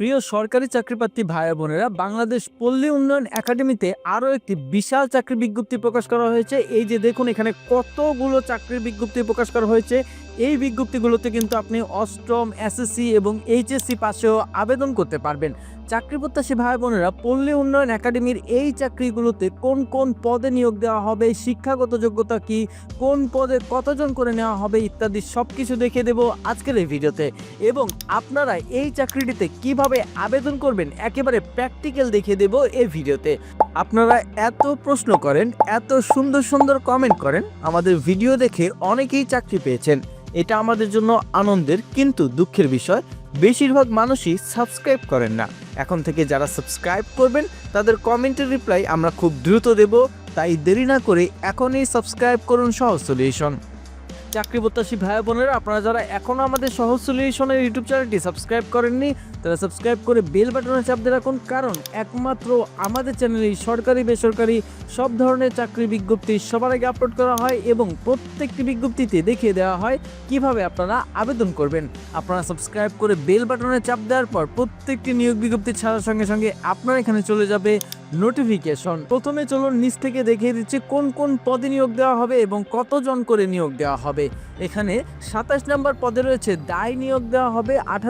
প্রিয় সরকারি চাকরিপ্রার্থী ভাই বোনেরা, বাংলাদেশ পল্লী উন্নয়ন একাডেমিতে আরও একটি বিশাল চাকরি বিজ্ঞপ্তি প্রকাশ করা হয়েছে। এই যে দেখুন, এখানে কতগুলো চাকরির বিজ্ঞপ্তি প্রকাশ করা হয়েছে। এই বিজ্ঞপ্তিগুলোতে কিন্তু আপনি অষ্টম, এসএসসি এবং এইচএসসি পাশেও আবেদন করতে পারবেন। চাকরি প্রত্যাশী ভাই বোনেরা, পল্লী উন্নয়ন একাডেমির এই চাকরিগুলোতে কোন কোন পদে নিয়োগ দেওয়া হবে, শিক্ষাগত যোগ্যতা কি, কোন পদে কতজন করে নেওয়া হবে ইত্যাদি সব কিছু দেখিয়ে দেবো আজকের এই ভিডিওতে। এবং আপনারা এই চাকরিটিতে কীভাবে আবেদন করবেন একেবারে প্র্যাকটিক্যাল দেখিয়ে দেব এই ভিডিওতে। আপনারা এত প্রশ্ন করেন, এত সুন্দর সুন্দর কমেন্ট করেন, আমাদের ভিডিও দেখে অনেকেই চাকরি পেয়েছেন। এটা আমাদের জন্য আনন্দের কিন্তু দুঃখের বিষয়। বেশিরভাগ মানুষই সাবস্ক্রাইব করেন না। এখন থেকে যারা সাবস্ক্রাইব করবেন, তাদের কমেন্টের রিপ্লাই আমরা খুব দ্রুত দেব। তাই দেরি না করে এখনই সাবস্ক্রাইব করুন সহজ সলিউশন চাকরি প্রত্যাশী ভাই বোনেরা, আপনারা যারা এখনও আমাদের সহজ সলিউশনের ইউটিউব চ্যানেলটি সাবস্ক্রাইব করেননি তারা সাবস্ক্রাইব করে বেল বাটনে চাপ দিয়ে রাখুন, কারণ একমাত্র আমাদের চ্যানেলেই সরকারি, বেসরকারি সব ধরনের চাকরি বিজ্ঞপ্তি সবার আগে আপলোড করা হয় এবং প্রত্যেকটি বিজ্ঞপ্তিতে দেখিয়ে দেওয়া হয় কীভাবে আপনারা আবেদন করবেন। আপনারা সাবস্ক্রাইব করে বেল বাটনে চাপ দেওয়ার পর প্রত্যেকটি নিয়োগ বিজ্ঞপ্তি ছাড়ার সঙ্গে সঙ্গে আপনার এখানে চলে যাবে নোটিফিকেশন প্রথমে চলুন নিচ থেকে দেখিয়ে দিচ্ছি কোন কোন পদে নিয়োগ দেওয়া হবে এবং কতজন করে নিয়োগ দেওয়া হবে। এখানে সাতাশ নম্বর পদে রয়েছে, দায় নিয়োগ দেওয়া হবে আট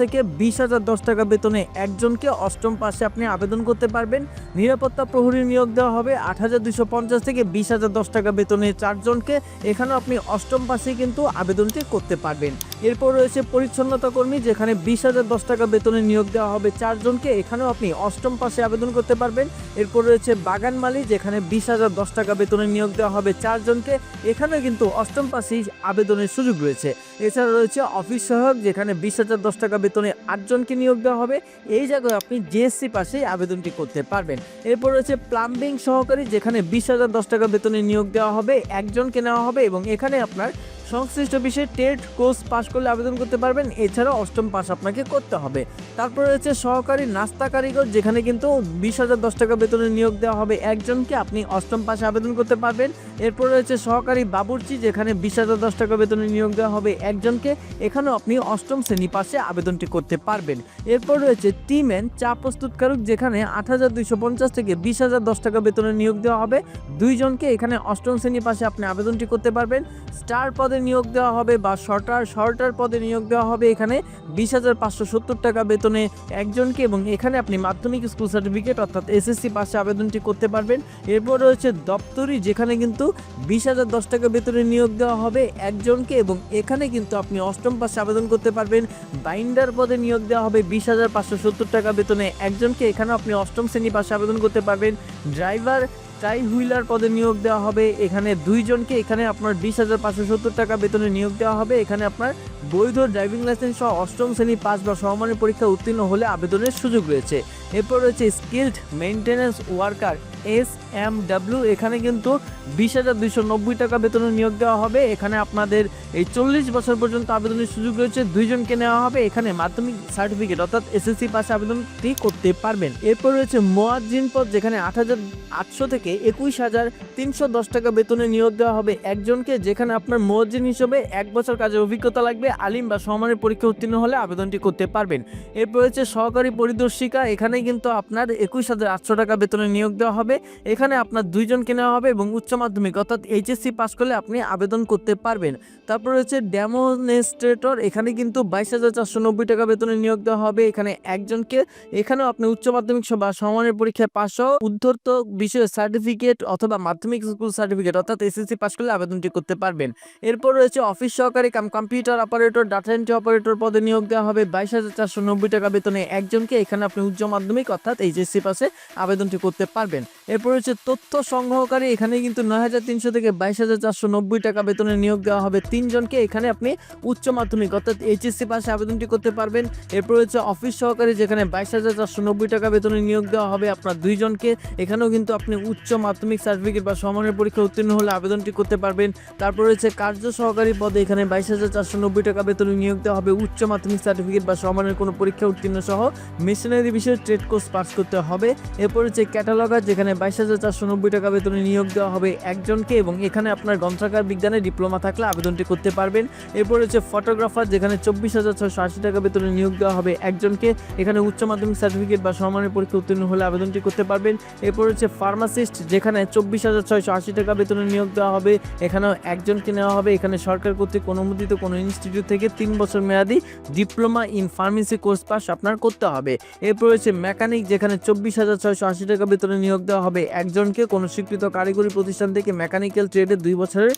থেকে বিশ হাজার দশ টাকা বেতনে একজনকে অষ্টম পাশে আপনি আবেদন করতে পারবেন। নিরাপত্তা প্রহরী নিয়োগ দেওয়া হবে আট হাজার দুশো পঞ্চাশ থেকে বিশ হাজার দশ টাকা বেতনে চারজনকে। এখানেও আপনি অষ্টম পাশে কিন্তু আবেদনটি করতে পারবেন। এরপর রয়েছে পরিচ্ছন্নতা কর্মী, যেখানে বিশ হাজার দশ টাকা বেতনে নিয়োগ দেওয়া হবে চারজনকে। এখানেও আপনি অষ্টম পাশে আবেদন করতে পারবেন। এরপর রয়েছে বাগান মালি যেখানে বিশ হাজার দশ টাকা বেতনে নিয়োগ দেওয়া হবে চারজনকে। এখানেও কিন্তু অষ্টম পাশেই আবেদনের সুযোগ রয়েছে। এছাড়া রয়েছে অফিস সহায়ক, যেখানে বিশ হাজার দশ টাকা বেতনে আটজনকে নিয়োগ দেওয়া হবে। এই জায়গায় আপনি জিএসসি পাশেই আবেদনটি করতে পারবেন। এরপর রয়েছে প্লাম্বিং সহকারী, যেখানে বিশ হাজার দশ টাকা বেতনে নিয়োগ দেওয়া হবে, একজনকে নেওয়া হবে এবং এখানে আপনার সংশ্লিষ্ট বিষয়ে টেট কোর্স পাশ করলে আবেদন করতে পারবেন। এছাড়াও অষ্টম পাস আপনাকে করতে হবে। তারপর রয়েছে সহকারী নাস্তা কারিগর, যেখানে কিন্তু বিশ হাজার দশ টাকা বেতনে নিয়োগ দেওয়া হবে। একজনকে আপনি অষ্টম পাশে আবেদন করতে পারবেন। এরপর রয়েছে সহকারী বাবুর্চি, যেখানে বিশ হাজার দশ টাকা বেতনে নিয়োগ দেওয়া হবে। একজনকে এখানেও আপনি অষ্টম শ্রেণি পাশে আবেদনটি করতে পারবেন। এরপর রয়েছে টিম্যান চা প্রস্তুতকারক, যেখানে আট হাজার দুইশো পঞ্চাশ থেকে বিশ হাজার দশ টাকা বেতনে নিয়োগ দেওয়া হবে। দুইজনকে এখানে অষ্টম শ্রেণি পাশে আপনি আবেদনটি করতে পারবেন। স্টার পদে নিয়োগ দেওয়া হবে বা শর্টার শর্টার পদে নিয়োগ দেওয়া হবে। এখানে বিশ হাজার পাঁচশো সত্তর টাকা বেতনে একজনকে এবং এখানে আপনি মাধ্যমিক স্কুল সার্টিফিকেট অর্থাৎ এসএসসি পাশে আবেদনটি করতে পারবেন। এরপর রয়েছে দপ্তরি, যেখানে কিন্তু বিশ হাজার দশ টাকা বেতনে নিয়োগ দেওয়া হবে একজনকে এবং এখানে কিন্তু আপনি অষ্টম পাশে আবেদন করতে পারবেন। বাইন্ডার পদে নিয়োগ দেওয়া হবে বিশ হাজার পাঁচশো সত্তর টাকা বেতনে একজনকে। এখানে আপনি অষ্টম শ্রেণি পাশে আবেদন করতে পারবেন। ড্রাইভার ট্রাই হুইলার পদে নিয়োগ দেওয়া হবে। এখানে দুইজনকে, এখানে আপনার বিশ হাজার পাঁচশো সত্তর টাকা বেতনে নিয়োগ দেওয়া হবে। এখানে আপনার বৈধ ড্রাইভিং লাইসেন্স সহ অষ্টম শ্রেণি পাস বা সমমানের পরীক্ষা উত্তীর্ণ হলে আবেদনের সুযোগ রয়েছে। এরপর রয়েছে skilled maintenance worker S M W এখানে কিন্তু বিশ হাজার দুইশো নব্বই টাকা বেতনে নিয়োগ দেওয়া হবে। এখানে আপনাদের এই চল্লিশ বছর পর্যন্ত আবেদনের সুযোগ রয়েছে, দুইজনকে নেওয়া হবে। এখানে মাধ্যমিক সার্টিফিকেট অর্থাৎ এসএসসি পাশে আবেদনটি করতে পারবেন। এরপর রয়েছে মোয়াজ্জিন পদ, যেখানে আট হাজার আটশো থেকে একুশ হাজার তিনশো দশ টাকা বেতনে নিয়োগ দেওয়া হবে একজনকে, যেখানে আপনার মোয়াজ্জিন হিসেবে এক বছর কাজের অভিজ্ঞতা লাগবে, আলিম বা সমানের পরীক্ষা উত্তীর্ণ হলে আবেদনটি করতে পারবেন। এরপর রয়েছে সহকারী পরিদর্শিকা এখানে কিন্তু আপনার একুশ হাজার আটশো টাকা বেতনে নিয়োগ দেওয়া হবে। এখানে আপনার দুইজনকে নেওয়া হবে এবং উচ্চ মাধ্যমিক, অর্থাৎ এইচএসসি পাস করলে আপনি আবেদন করতে পারবেন। তারপর রয়েছে ডেমোনেস্ট্রেটর এখানে কিন্তু বাইশ হাজার চারশো নব্বই টাকা বেতনে নিয়োগ দেওয়া হবে। এখানে একজনকে, এখানেও আপনি উচ্চ মাধ্যমিক বা সমানের পরীক্ষায় সহ উদ্ধর্ত বিষয়ের সার্টিফিকেট অথবা মাধ্যমিক স্কুল সার্টিফিকেট অর্থাৎ এসএসসি পাস করলে আবেদনটি করতে পারবেন। এরপর রয়েছে অফিস সহকারী cum computer operator data entry operator পদে নিয়োগ দেওয়া হবে। বাইশ হাজার চারশো নব্বই টাকা বেতনে একজনকে, এখানে আপনি উচ্চ মাধ্যমিক, অর্থাৎ এইচএসসি পাশে আবেদনটি করতে পারবেন। এরপর হচ্ছে তথ্য সংগ্রহকারী, এখানে কিন্তু নয় হাজার তিনশো থেকে বাইশ হাজার চারশো নব্বই টাকা বেতনে নিয়োগ দেওয়া হবে। তিনজনকে এখানে আপনি উচ্চ মাধ্যমিক অর্থাৎ এইচএসসি পাশে আবেদনটি করতে পারবেন। এরপর রয়েছে অফিস সহকারী, যেখানে বাইশ হাজার চারশো নব্বই টাকা বেতনে নিয়োগ দেওয়া হবে আপনার দুইজনকে। এখানেও কিন্তু আপনি উচ্চ মাধ্যমিক সার্টিফিকেট বা সমানের পরীক্ষা উত্তীর্ণ হলে আবেদনটি করতে পারবেন। তারপর রয়েছে কার্য সহকারী পদে এখানে বাইশ হাজার চারশো নব্বই টাকা বেতনে নিয়োগ দেওয়া হবে। উচ্চ মাধ্যমিক সার্টিফিকেট বা সমানের কোনো পরীক্ষা উত্তীর্ণ সহ মেশিনারি বিষয়ে ট্রেড কোর্স পাস করতে হবে। এরপর হচ্ছে ক্যাটালগার যেখানে বাইশ হাজার চারশো নব্বই টাকা বেতনে নিয়োগ দেওয়া হবে একজনকে এবং এখানে আপনার গ্রন্থাগার বিজ্ঞানে ডিপ্লোমা থাকলে আবেদনটি করতে পারবেন। এরপর হচ্ছে ফটোগ্রাফার, যেখানে চব্বিশ হাজার ছয়শো আশি টাকা বেতনে নিয়োগ দেওয়া হবে একজনকে। এখানে উচ্চ মাধ্যমিক সার্টিফিকেট বা সমমানের পরীক্ষা উত্তীর্ণ হলে আবেদনটি করতে পারবেন। এরপর হচ্ছে ফার্মাসিস্ট, যেখানে চব্বিশ হাজার ছয়শো আশি টাকা বেতনে নিয়োগ দেওয়া হবে। এখানেও একজনকে নেওয়া হবে। এখানে সরকার কর্তৃক অনুমোদিত কোনো ইনস্টিটিউট থেকে তিন বছর মেয়াদি diploma in pharmacy course pass আপনার করতে হবে। এরপর রয়েছে মেকানিক, যেখানে চব্বিশ হাজার ছয়শো আশি টাকা বেতনে নিয়োগ দেওয়া হবে। একজনকে কোনো স্বীকৃত কারিগরি প্রতিষ্ঠান থেকে মেকানিক্যাল ট্রেডে দুই বছরের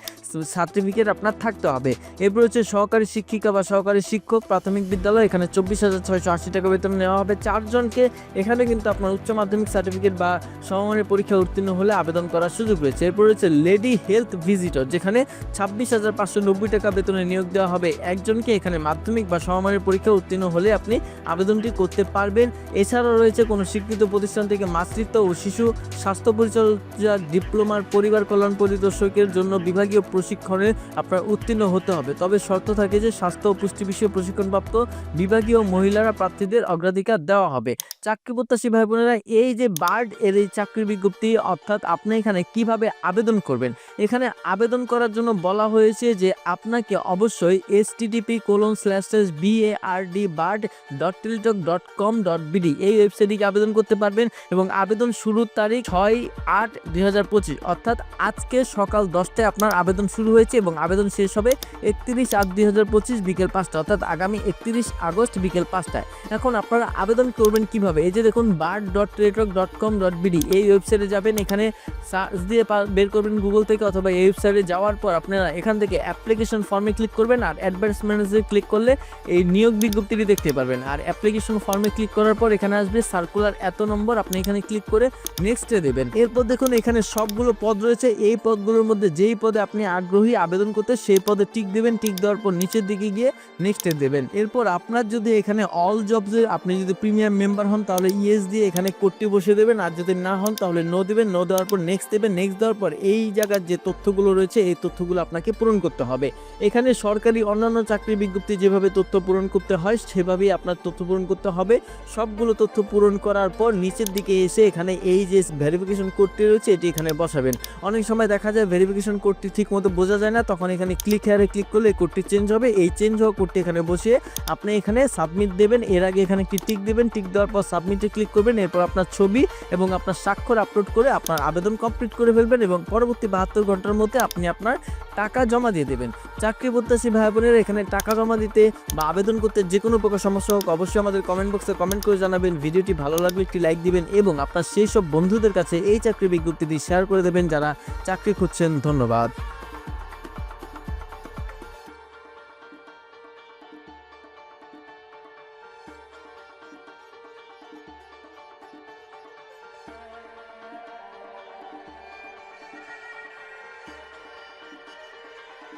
সার্টিফিকেট আপনার থাকতে হবে। এরপর হচ্ছে সহকারী শিক্ষিকা বা সহকারী শিক্ষক প্রাথমিক বিদ্যালয়, এখানে চব্বিশ হাজার ছয়শো আশি টাকা বেতন নেওয়া হবে। চারজনকে এখানে কিন্তু আপনার উচ্চ মাধ্যমিক সার্টিফিকেট বা সমমানের পরীক্ষা উত্তীর্ণ হলে আবেদন করার সুযোগ রয়েছে। এরপর রয়েছে লেডি হেলথ ভিজিটর, যেখানে ছাব্বিশ হাজার পাঁচশো নব্বই টাকা বেতনে নিয়োগ দেওয়া হবে। একজনকে এখানে মাধ্যমিক বা সমমানের পরীক্ষা উত্তীর্ণ হলে আপনি আবেদনটি করতে পারবেন। এছাড়াও রয়েছে কোনো স্বীকৃত প্রতিষ্ঠান থেকে মাতৃত্ব ও শিশু স্বাস্থ্য পরিচর্যা ডিপ্লোমার, পরিবার কল্যাণ পরিদর্শকের জন্য বিভাগীয় প্রশিক্ষণে আপনার উত্তীর্ণ হতে হবে। তবে শর্ত থাকে যে স্বাস্থ্য ও পুষ্টি বিষয়ে প্রশিক্ষণপ্রাপ্ত বিভাগীয় মহিলারা প্রার্থীদের অগ্রাধিকার দেওয়া হবে। চাকরি প্রত্যাশী ভাই বোনেরা এই যে বার্ড এর এই চাকরির বিজ্ঞপ্তি, অর্থাৎ আপনি এখানে কীভাবে আবেদন করবেন? এখানে আবেদন করার জন্য বলা হয়েছে যে আপনাকে অবশ্যই S TTP colon slash BARD bard dot Teletalk dot com dot BD এই ওয়েবসাইটে আবেদন করতে পারবেন এবং আবেদন শুরুর তারিখ ছয় আট দুই অর্থাৎ আজকে সকাল দশটায় আপনার আবেদন শুরু হয়েছে এবং আবেদন শেষ হবে একত্রিশ আট দুই বিকেল পাঁচটা অর্থাৎ আগামী একত্রিশ আগস্ট বিকেল পাঁচটায়। এখন আপনারা আবেদন করবেন কীভাবে? এই যে দেখুন bard dot Teletalk dot com dot BD এই ওয়েবসাইটে যাবেন, এখানে সার্চ দিয়ে বের করবেন গুগল থেকে অথবা এই ওয়েবসাইটে যাওয়ার পর আপনারা এখান থেকে অ্যাপ্লিকেশন ফর্মে ক্লিক করবেন আর অ্যাডভার্টাইজমেন্টে ক্লিক করলে এই নিয়োগ বিজ্ঞপ্তিটি দেখতে পারবেন। আর অ্যাপ্লিকেশন ফর্মে ক্লিক করার পর এখানে আসবে সার্কুলার এত নম্বর আপনি এখানে ক্লিক করে নেক্সটে দেবেন। এরপর দেখুন, এখানে সবগুলো পদ রয়েছে। এই পদগুলোর মধ্যে যেই পদে আপনি আগ্রহী আবেদন করতে, সেই পদে টিক দেবেন। টিক দেওয়ার পর নিচের দিকে গিয়ে নেক্সটে দেবেন। এরপর আপনার যদি এখানে অল জবসে আপনি যদি প্রিমিয়াম মেম্বার হন, তাহলে ইএস দিয়ে এখানে কোডটি বসে দেবেন। আর যদি না হন, তাহলে নো দেবেন। নো দেওয়ার পর নেক্সট দেবেন। নেক্সট দেওয়ার পর এই জায়গার যে তথ্যগুলো রয়েছে, এই তথ্যগুলো আপনাকে পূরণ করতে হবে। এখানে সরকারি অন্যান্য চাকরি বিজ্ঞপ্তি যেভাবে তথ্য পূরণ করতে হয়, সেভাবেই আপনার তথ্য পূরণ করতে হবে। সবগুলো তথ্য পূরণ করার পর নিচের দিকে এসে এখানে এই যে ভেরিফিকেশন কোডটি রয়েছে, এটি এখানে বসাবেন। অনেক সময় দেখা যায় ভেরিফিকেশন কোডটি ঠিক মতো বোঝা যায় না, তখন এখানে ক্লিক হেয়ারে ক্লিক করলে কোডটি চেঞ্জ হবে। এই চেঞ্জ হওয়া কোডটি এখানে বসিয়ে আপনি এখানে সাবমিট দেবেন, এর আগে এখানে একটি টিক দেবেন টিক দেওয়ার পর সাবমিটে ক্লিক করবেন, এরপর আপনার ছবি এবং আপনার স্বাক্ষর আপলোড করে আপনার আবেদন কমপ্লিট করে ফেলবেন এবং পরবর্তী বাহাত্তর ঘণ্টার মধ্যে আপনি আপনার টাকা জমা দিয়ে দেবেন। চাকরি প্রত্যাশী ভাই বোনেরা এখানে টাকা জমা দিতে বা আবেদন করতে যে কোনো প্রকার সমস্যা হোক, অবশ্যই আমাদের কমেন্ট বক্সে কমেন্ট করে জানাবেন। ভিডিওটি ভালো লাগলে একটি লাইক দিবেন এবং আপনার সেই সব বন্ধুদের কাছে এই চাকরি বিজ্ঞপ্তিটি শেয়ার করে দেবেন যারা চাকরি খুঁজছেন। ধন্যবাদ।